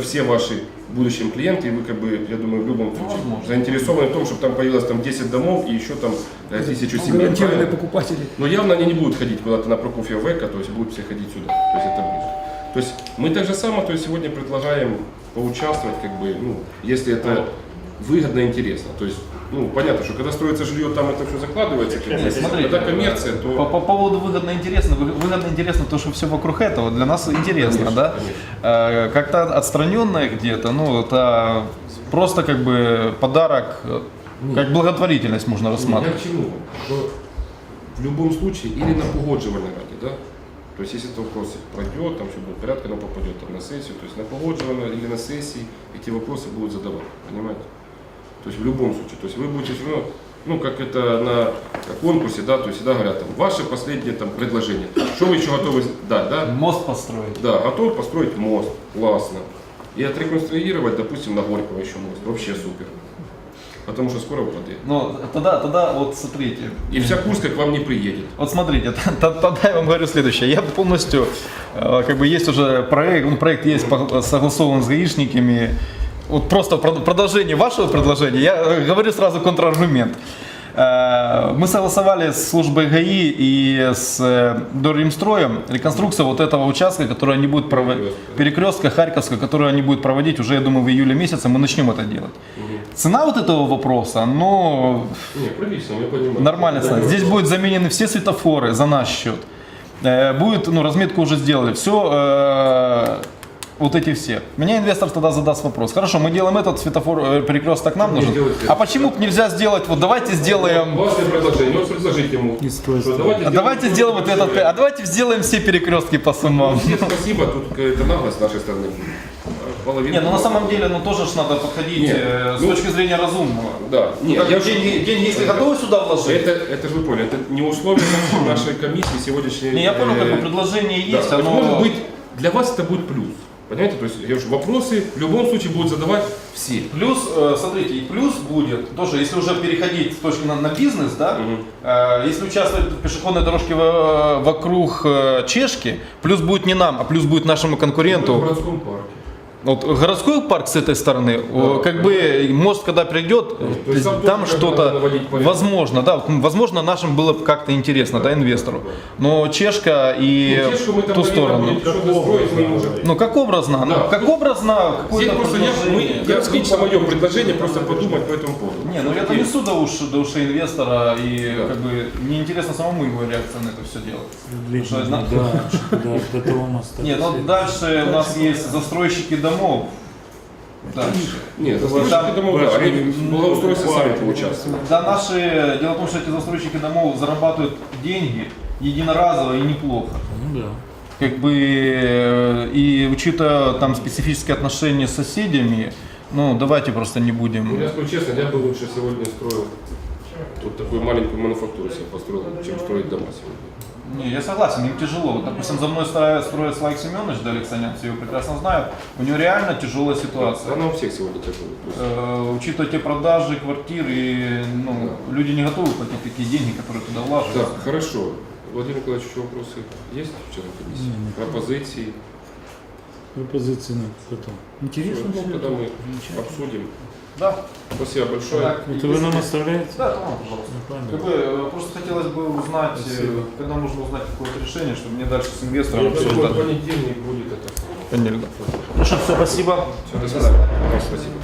все ваши будущие клиенты, и вы, как бы, я думаю, в любом случае возможно. заинтересованы в том, чтобы там появилось там 10 домов и еще там э, тысячу семей. Гарантированные покупатели. Но явно они не будут ходить куда-то на Прокофьев Века, то есть будут все ходить сюда. То есть это ближе. То есть мы так же само, то есть сегодня предлагаем поучаствовать, как бы, ну, если это выгодно и интересно. То есть, ну, понятно, что когда строится жилье, там это все закладывается. Нет, смотрите, когда коммерция, По, то... по поводу выгодно интересно, вы- выгодно интересно то, что все вокруг этого для нас интересно, Конечно, да? конечно. Э, Как-то отстраненное где-то, ну это просто как бы подарок, э, как благотворительность можно Я рассматривать. к чему? Что в любом случае или на погоджувальной ради, да? То есть если этот вопрос пройдет, там все будет в порядке, оно попадет там, на сессию, то есть на погоджувальной или на сессии эти вопросы будут задавать, понимаете? То есть в любом случае, то есть вы будете все равно, ну как это на конкурсе, да, то есть всегда говорят там, ваше последнее там предложение, что вы еще готовы дать, да? Мост построить. Да, готов построить мост, классно. И отреконструировать, допустим, на Горького еще мост, вообще супер. Потому что скоро упадет. Ну, тогда, тогда вот смотрите, И вся Курска к вам не приедет. Вот смотрите, тогда я вам говорю следующее. Я полностью, э, как бы есть уже проект, ну, проект есть согласован с гаишниками. Вот просто продолжение вашего предложения, я э, говорю сразу контраргумент. Э, Мы согласовали с службой ГАИ и с э, Дорремстроем реконструкцию вот этого участка, который они будут проводить, перекрестка Харьковского, который они будут проводить уже, я думаю, в июле месяце мы начнем это делать. Цена вот этого вопроса, ну, Не, прилично, я понимаю. Нормальная цена. Здесь будут заменены все светофоры за наш счет. Будет, ну, разметку уже сделали. Все, вот эти все. Меня инвестор тогда задаст вопрос. Хорошо, мы делаем этот светофор, э, перекресток нам нужен. А почему бы нельзя сделать, вот давайте сделаем, Классное предложение. Вот предложите ему. Не стоит. что давайте а давайте сделаем вот этот, а давайте сделаем все перекрестки по суммам. Всем спасибо, тут какая-то наглость с нашей стороны. Половина. Не, ну на самом деле, ну тоже ж надо подходить Нет, э, с ну- точки зрения разумного. Да. Ну, Нет, как я бы деньги, деньги, если готовы сюда вложить, Это, это же вы поняли, это не условие нашей комиссии сегодняшней. не, я понял, как бы предложение да, есть, есть оно... может быть, для вас это будет плюс. Понимаете? То есть я говорю, вопросы в любом случае будут задавать все. Плюс, э, смотрите, и плюс будет тоже, если уже переходить с точки на, на бизнес, да, э, если участвовать в пешеходной дорожке во- вокруг э, Чешки, плюс будет не нам, а плюс будет нашему В конкуренту. городском парке. Вот городской парк с этой стороны, о, как бы мост, когда придет, то есть там как что-то возможно, да, возможно нашим было бы как-то интересно, да, инвестору. Но Чешка и Ну, Чешку мы там ту сторону. строить, мы можем. Ну как образно, ну, Да. как образно Здесь просто я, мы, предложение. я лично мое предложение просто подумать по этому поводу. Не, ну я донесу до уши, до ушей инвестора, и Да. как бы мне интересно самому его реакция на это все делать. Да, да, до того моста. Нет, ну дальше у нас есть застройщики домов. Дальше. Нет, Там- застройщики домов, да, они в ну, благоустройстве сами поучаствуют. Да, наши, дело в том, что эти застройщики домов зарабатывают деньги единоразово и неплохо. Ну да. Как бы, э, и учитывая там специфические отношения с соседями, ну давайте просто не Ну, будем. я скажу честно, я бы лучше сегодня строил вот такую маленькую мануфактуру себе построил, чем строить дома сегодня. Не, я согласен, им тяжело. Вот, допустим, за мной строит, строит Слайк Семенович, да, Александр, все его прекрасно знают. У него реально тяжелая ситуация. Она у всех сегодня есть, Э, учитывая те продажи квартир, и ну, люди не готовы платить такие деньги, которые туда вложатся. Так, хорошо. Владимир Николаевич, еще вопросы есть в членах комиссии? Пропозиции? Пропозиции на потом. Интересно все тогда мы обсудим. Да. Спасибо большое. Так, Это вы нам оставляете? Да, да, пожалуйста. Ну. Как бы, э, просто хотелось бы узнать, э, Спасибо. когда можно узнать какое-то решение, чтобы мне дальше с инвестором Я обсуждать. понедельник будет это. Понятно. Ну что, все, спасибо. Все, до свидания. Спасибо.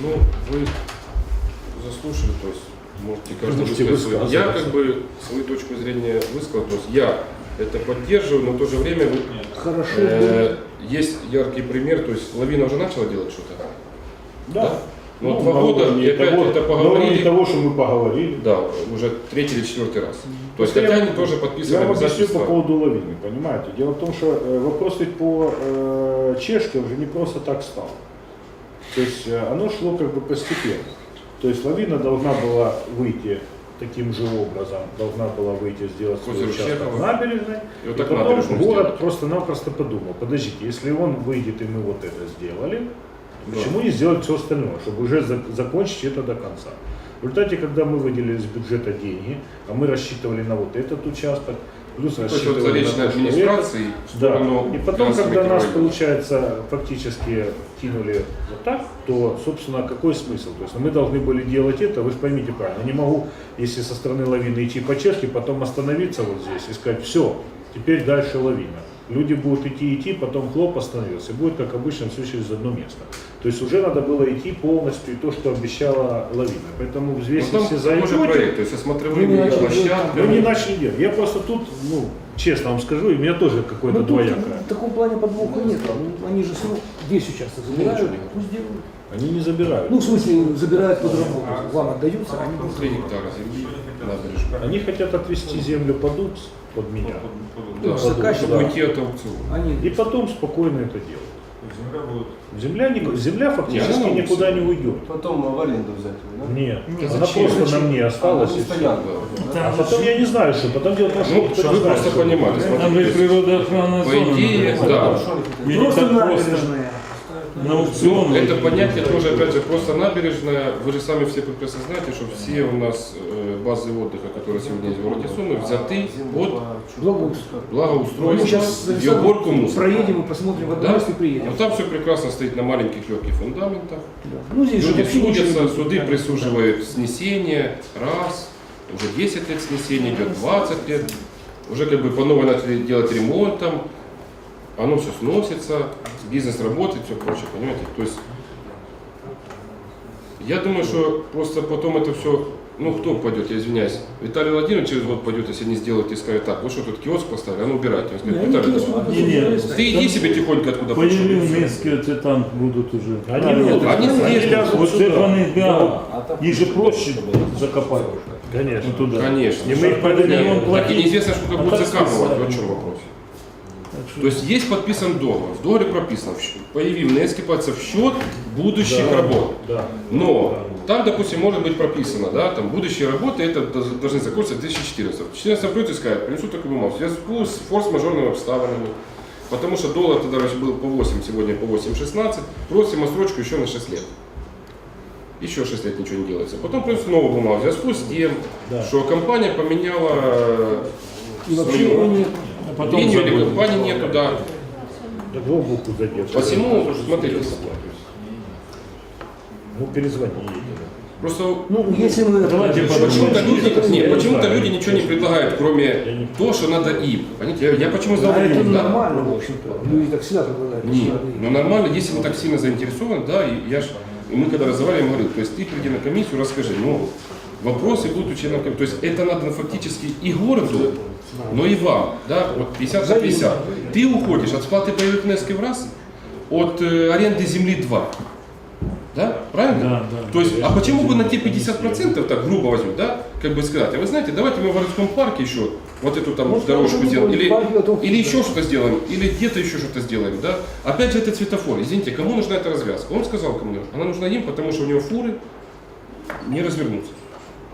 Ну, вы можете высказать. Я как бы свою точку зрения высказал, то есть я это поддерживаю, но в то же время Хорошо. э, есть яркий пример, то есть лавина уже начала делать что-то. Да. Ну, Ну, два года, и опять того- это на поговорили. уровне того, что мы поговорили. Да, уже третий или четвертый раз. То есть, хотя они тоже Я подписывали вам объясню по обязательства. поводу лавины, понимаете? Дело в том, что э, вопрос ведь по э, чешке уже не просто так стал. То есть э, оно шло как бы постепенно. То есть лавина должна была выйти таким же образом, должна была выйти, сделать свой Озеро участок Чехова. набережной. И вот И так потом набережную город сделать. просто-напросто подумал, подождите, если он выйдет и мы вот это сделали, Да. почему не сделать все остальное, чтобы уже за- закончить это до конца? В результате, когда мы выделили из бюджета деньги, а мы рассчитывали на вот этот участок, плюс То есть вот администрации, Да. И потом, когда нас, получается, фактически кинули вот так, то, собственно, какой смысл? То есть ну, мы должны были делать это, вы же поймите правильно, не могу, если со стороны лавины идти по чешке, потом остановиться вот здесь и сказать, все, теперь дальше лавина. Люди будут идти, идти, потом хлоп остановился. И будет, как обычно, все через одно место. То есть уже надо было идти полностью и то, что обещала лавина. Поэтому Ну, взвесив там все за и против, то есть со Вы не смотровыми начали площадками. мы не начали делать. Я просто тут, ну, честно вам скажу, и у меня тоже какое-то Ну, двоякое. в таком плане подвоха нет. Ну, Они же ну, весь участок забирают, не пусть делают. Они не забирают. Ну, в смысле, забирают под работу. Вам отдаются, они будут Набережной. Они хотят отвести землю под УКС, под меня. Да, Ну, заказчик, да. уйти от аукциона. Они И потом спокойно это делают. Земля, не- земля фактически Не, она никуда не уйдет. Потом в аренду взять да? Нет, Нет, она зачем? просто на мне осталась. Она стояла. А потом я не знаю, что. Потом дело в том, что Ну, чтобы не вы просто что- понимали, Там же смотрите, природоохранная по зона. идее, например. да. Просто набережная. На аукцион. Ну, это понятие тоже, опять же, просто набережная. Вы же сами все прекрасно знаете, что все у нас э, базы отдыха, которые сегодня есть в городе Сумы, взяты под Благоустройство. Сейчас и уборку мусора. проедем и посмотрим в одном Да? и приедем. Ну, там все прекрасно стоит на маленьких легких фундаментах. Да. Ну, здесь Люди судятся, суды присуживают снесение, раз, уже 10 лет снесения, идет 20 лет. Уже как бы по новой начали делать ремонт там, оно все сносится, бизнес работает, все прочее, понимаете? То есть я думаю, что просто потом это все, ну кто пойдет, я извиняюсь, Виталий Владимирович через год пойдет, если не сделает, и скажет, так, вы что тут киоск поставили, а ну убирайте. Он Не, скажет, они Виталий киоск Владимирович, Не, не, Владимирович, ты иди себе тихонько откуда пришел. Полівницькі оце там будуть уже. Они, А, будут, нет, они они здесь лягут Оце сюда. вони, да, А там їх же проще закопати. Конечно. Ну, туда. Конечно. И мы их Под проверяем. миллион Так и платить. неизвестно, сколько А будет так закапывать, сказать. вот в чем вопрос. То есть есть подписан договор, в договоре прописано, в щ- появившийся скипаться в счет будущих Да, работ. Да. Но там, допустим, может быть прописано, да, там будущие работы это должны закончиться в 2014. В 2014 придут и скажут, принесут такую бумагу. В связку с форс-мажорными обставинами, потому что доллар тогда раньше был по 8, сегодня по 8,16, просим отсрочку еще на 6 лет. Еще 6 лет ничего не делается. Потом принесут новую бумагу. В связку с тем, Да. что компания поменяла э, вообще потом линию или компании нету, да. Так в буху задерживают. Посему, смотрите, Ну, перезвони. просто Ну, если мы... Давайте почему-то люди, не, почему-то люди ничего не предлагают, кроме того, что надо им. Понимаете, я, я почему задал А это да? нормально, в общем-то. Люди так всегда предлагают. Не, что надо ну нормально, если мы так сильно заинтересованы, да, и я ж, и мы когда разговаривали, я говорил, то есть ты приди на комиссию, расскажи, ну, вопросы будут у членов то есть это надо фактически и городу, но и вам, да, вот 50 на 50. Ты уходишь от сплаты боевых внесков в раз, от э, аренды земли 2. Да? Правильно? Да, да. То есть, а почему бы на те 50%, так грубо возьмем, да, как бы сказать, а вы знаете, давайте мы в городском парке еще вот эту там Может, дорожку сделаем, или, парк или еще что-то сделаем, или где-то еще что-то сделаем, да. Опять же, это светофор. Извините, кому нужна эта развязка? Он сказал ко мне, она нужна им, потому что у него фуры не развернутся.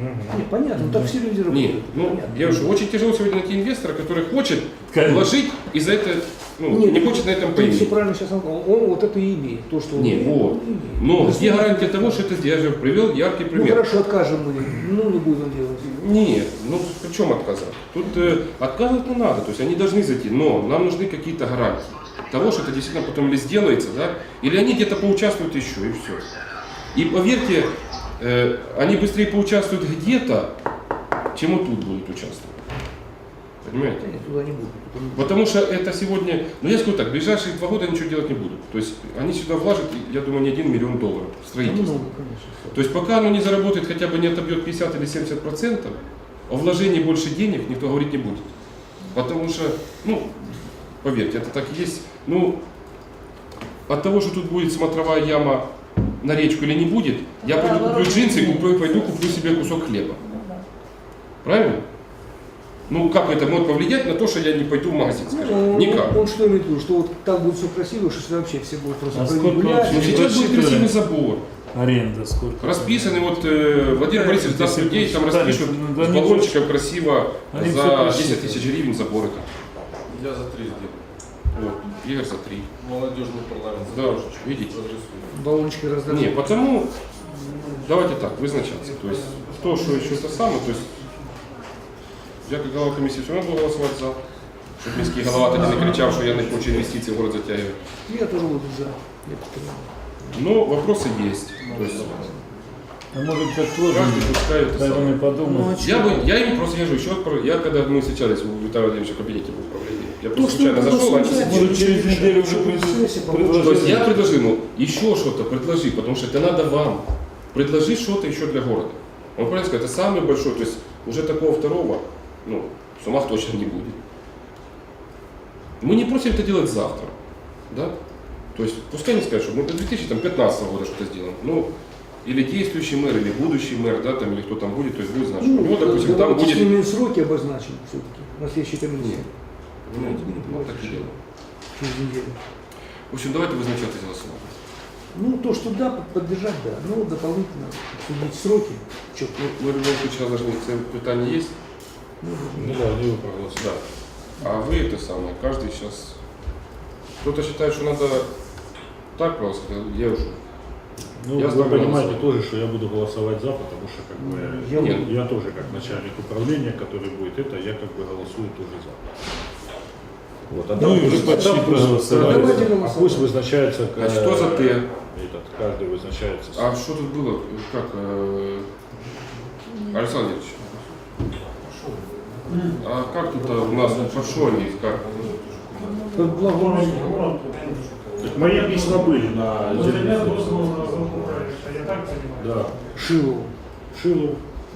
Не, понятно, ну так все люди работают. Нет, ну, Понятно. я уже очень тяжело сегодня найти инвестора, который хочет Конечно. вложить и за это, ну, Нет, не хочет на этом Ты все правильно сейчас сказал. Он вот это и имеет. То, что он Не, имеет, вот. он. Но Ну, где гарантия того, что это? Я же привел яркий Ну пример. хорошо, откажем мы. Ну не будем делать. Нет, ну при чем отказать? Тут э, отказывать не надо, то есть они должны зайти, но нам нужны какие-то гарантии того, что это действительно потом или сделается, да, или они где-то поучаствуют еще, и все. И поверьте, они быстрее поучаствуют где-то, чем вот тут будут участвовать. Понимаете? Туда не будут. Потому что это сегодня, ну я скажу так, в ближайшие два года ничего делать не будут. То есть они сюда вложат, я думаю, не один миллион долларов в строительство. много, конечно. То есть пока оно не заработает, хотя бы не отобьет 50 или 70 процентов, о вложении больше денег никто говорить не будет. Потому что, ну, поверьте, это так и есть. Ну, от того, что тут будет смотровая яма на речку или не будет, я пойду куплю джинсы, куплю, пойду куплю себе кусок хлеба. Правильно? Ну, как это может повлиять на то, что я не пойду в магазин, скажем? Ну, Никак. Он, он что имеет в виду? Что вот так будет все красиво, что вообще все будут просто А гулять. Ну, сейчас будет красивый забор. Аренда сколько? Расписаны, вот э, Владимир Борисович даст людей, там распишут ну, да с баллончиком красиво Они за всё 10 посчитают. тысяч гривен забор это. Я за три сделаю. Вот, Игорь за 3. Молодежный парламент. Да, Задержечку. видите. Адресую. Баллончики раздать. Не, потому, давайте так, вызначаться. То есть, то, что еще это самое, то есть, Я как голова комиссии все равно буду голосовать за. Щоб міський голова тоді не кричав, що я не хочу інвестиції в город затягивать. Я тоже буду за. Я понимаю. Ну, вопросы есть. То есть, А может так тоже? каждый пускай это Дай самое. вони подумають. Я бы, я им просто скажу, еще про- я когда мы встречались у Виталия Владимировича в кабинете в управлении, я То, просто случайно зашел, сидели. Может через неделю уже. То есть я предложил ему еще что-то предложи, потому что это надо вам. Предложи что-то еще для города. Он правильно сказал, это самый большой, то есть уже такого второго, ну, в сумах точно не будет. Мы не просим это делать завтра, да? То есть пускай не скажут, что мы до 2015 года что-то сделаем. Ну, или действующий мэр, или будущий мэр, да, там, или кто там будет, то есть будет знать, что у него, допустим, там будет... сроки обозначим все-таки на следующей комиссии. Понимаете, ну, так неделю. В общем, давайте вызначаться голосование. Ну, то, что да, поддержать, да. Ну, дополнительно обсудить сроки. Чё, Ну, мы в любом случае должны, це питання есть. ну, Ну да, они его проголосуют. Да. А вы это самое, каждый сейчас... Кто-то считает, что надо так проголосовать, я уже. Ну, Я вы ставлю понимаете тоже, что я буду голосовать за, потому что как бы Я я, буду. я тоже как начальник управления, который будет это, я как бы голосую тоже за. Вот, а Ну и уже почти а там пусть- проголосовали. А пусть вызначается э, кто за Т? этот, каждый вызначается. А что тут было? Как? э, Александр Ильич? А как тут у нас по Шоне, как? Так мои письма были на зеленый Да. Шилову. Шилов.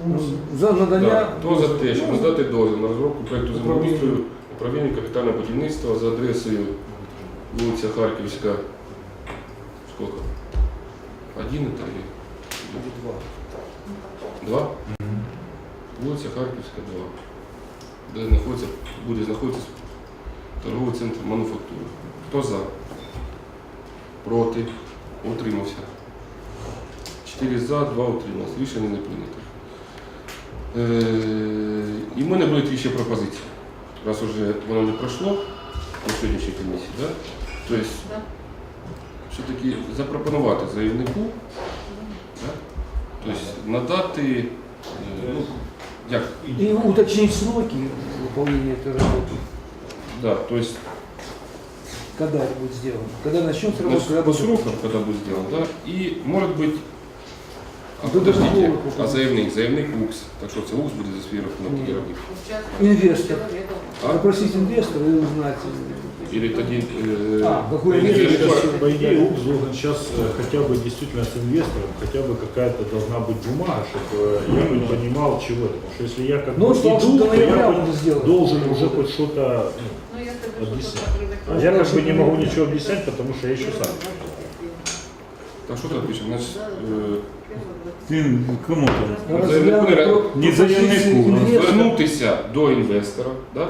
Ну, За надання Да. Хто за те, щоб надати дозвіл на розробку проекту землеустрою управління капітального будівництва за адресою вулиця Харківська. Сколько? Один это или? Два. Два? Вулиця Харківська, 2. Де знаходиться, буде знаходитися торговий центр мануфактури. Хто за? Проти? Утримався. 4 за, 2 утрималось. Рішення не прийнято. Е, І в мене будуть ще пропозиції. Раз уже воно не пройшло на сьогоднішній комісії, да? тобто все-таки запропонувати заявнику, да? тобто надати, е, ну, як, и уточнить сроки выполнения этой работы. да, то есть, Когда это будет сделано? Когда начнется работа? значит, Когда по будет срокам, когда будет сделано, да, и может быть, а До подождите, договору а потім. заявник, заявник УКС, так що це УКС буде засвірувати на такі робити. Инвестор. А? Попросить инвестора и узнать. Или тоді, е, А, какой тоді инвестор? заявник- Сейчас, по идее, УКС должен сейчас э, хотя бы действительно с инвестором, хотя бы какая-то должна быть бумага, чтобы э, я бы понимал, чего это. Потому что если я как Ну, он бы сказал, иду, что до то я ноября бы он это сделает. должен уже хоть что-то... ну, Ну, я скажу, что Объясни. тут а я как бы не могу ничего объяснять, потому что я еще сам. Так що тут пишемо? Значить, е, Ты кому там? Разглянуть Заявнику про- не заявнику, пропозиції а інвестора. звернутися до інвестора, да?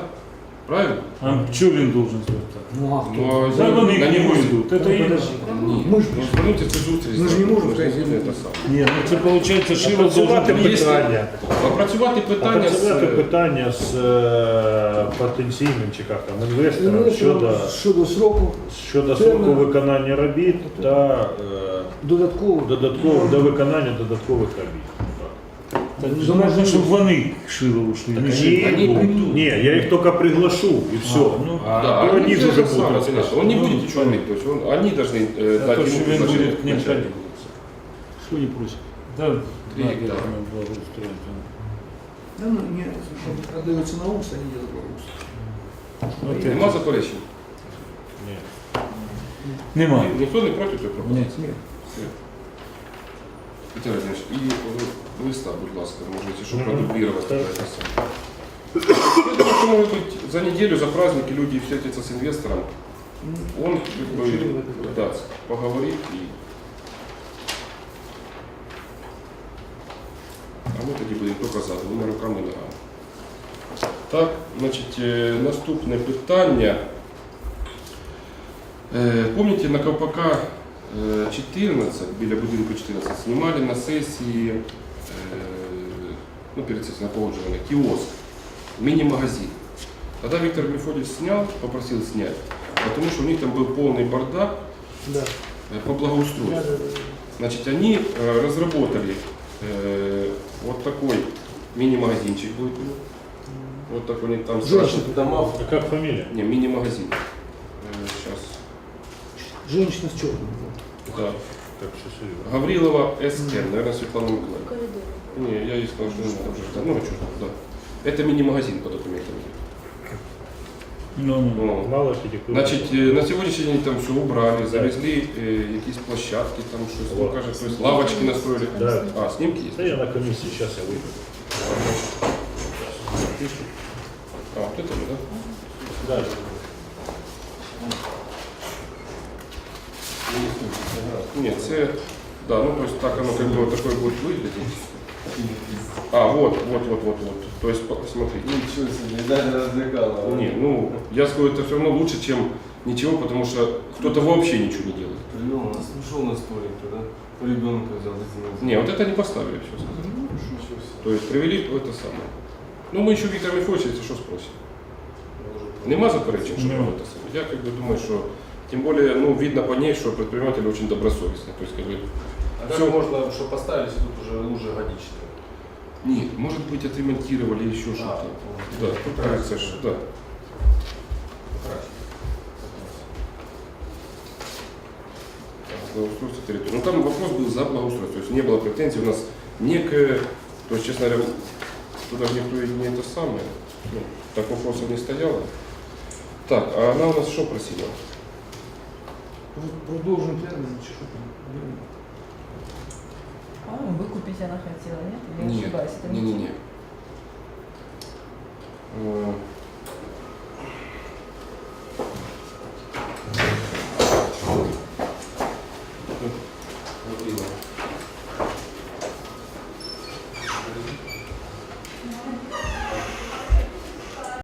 Правильно? А что він должен звертати? Ну, а кто? Ну, а Да на вони к нього йдуть. Ну, Это подожди. Ні, Мы ж- ну, звернутися це зустріч. Ми ж не можемо Це саме. Ні, ну це виходить, Шилов должен... Опрацювати питання. Опрацювати питання з... Опрацювати питання з е, потенційним чи як там інвестором щодо, щодо сроку щодо Терміну. сроку виконання робіт та е, додатково. додатково до виконання додаткових робіт. Так, ну, можна, щоб вони к Шилову йшли. Так не они- Шилов. они Ні, придут. ні, я їх тільки приглашу і все. ну, а Да, то они вони же вже это самое, будуть конечно. Он не Ну, будет ничего иметь, то есть он, они должны э, А дать то, ему що він предложение буде к ним начальнику. ходити. Що не просять? Да, Три да, гектара. я думаю, благоустроить. Да, ну, не, продается на ус, они делают благоустройство. Ну, Ні, ти- Нема заперечень? Ні. Нема. Ніхто не проти цієї пропозиції? Ні. Нет. Петро Владимирович, і е, листа, будь ласка, можете, щоб Мгм. продублировать. Так. это самое. Я думаю, что, может быть, за неделю, за праздники люди встретятся с инвестором, Ну, он как бы, Ничего в этом да, поговорит и... А ми тоді будемо тільки за, двома руками і ногами. Так, значить, е, наступне питання. Е, Помните, на КПК е, 14, біля будинку 14, знімали на сесії, е, ну, перед сесією на погоджуванні, кіоск, мини-магазин. Тогда Виктор Мефодич снял, попросил снять, потому что у них там был полный бардак Да. э, по благоустройству. Да, да, да. Значит, они э, разработали э, вот такой мини-магазинчик будет. у них. Вот такой они там Женщина. страшный. Дома А как фамилия? Не, мини-магазин. Сейчас. Женщина с черным. Да. Так, все серьезно. Гаврилова СН, наверное, Светлана Николаевна. Коридор. Не, я ей сказал, что ну, там же, ну, что, да. Это мини-магазин по документам. Ну, ну. Ну, Мало перекруток. Значить, е, на сьогоднішній день там все убрали, завезли е, якісь площадки, там щось, ну, Вот. каже, то есть лавочки настроили. Да. А, снимки Да есть? я на комиссии, сейчас я выйду. А, вот это, да? Да. Нет, це, да, ну, то есть так оно как бы вот такое будет выглядеть. А, вот, вот, вот, вот, вот. То есть, по- смотри. Ничего себе, даже развлекало. Не, ну, я скажу, это все равно лучше, чем ничего, потому что кто-то вообще ничего не делает. Привел нас, пришел на столик, да? Ребенка взял. Не, вот это не поставили, все. Ничего себе. То есть привели это самое. Ну, мы еще Виктора Михайловича, если что, спросим. Нема заперечень, що це саме. Я как бы думаю, що тим більше, ну, видно по ней, що предприниматель очень добросовестный. То есть, как бы, А Всё. можно, что поставили, тут уже лужи годичные? нет, может быть, отремонтировали еще что-то. Да, тут кажется, что да. Благоустройство территории. Ну там вопрос был за благоустройство, то есть не было претензий у нас не к, то есть, честно говоря, туда никто и не это самое, ну, так вопросов не стояло. Так, а она у нас что просила? Продолжим термин, что там. А, выкупить она хотела, нет? Или я Нет, ошибаюсь? Это не-не-не. Э,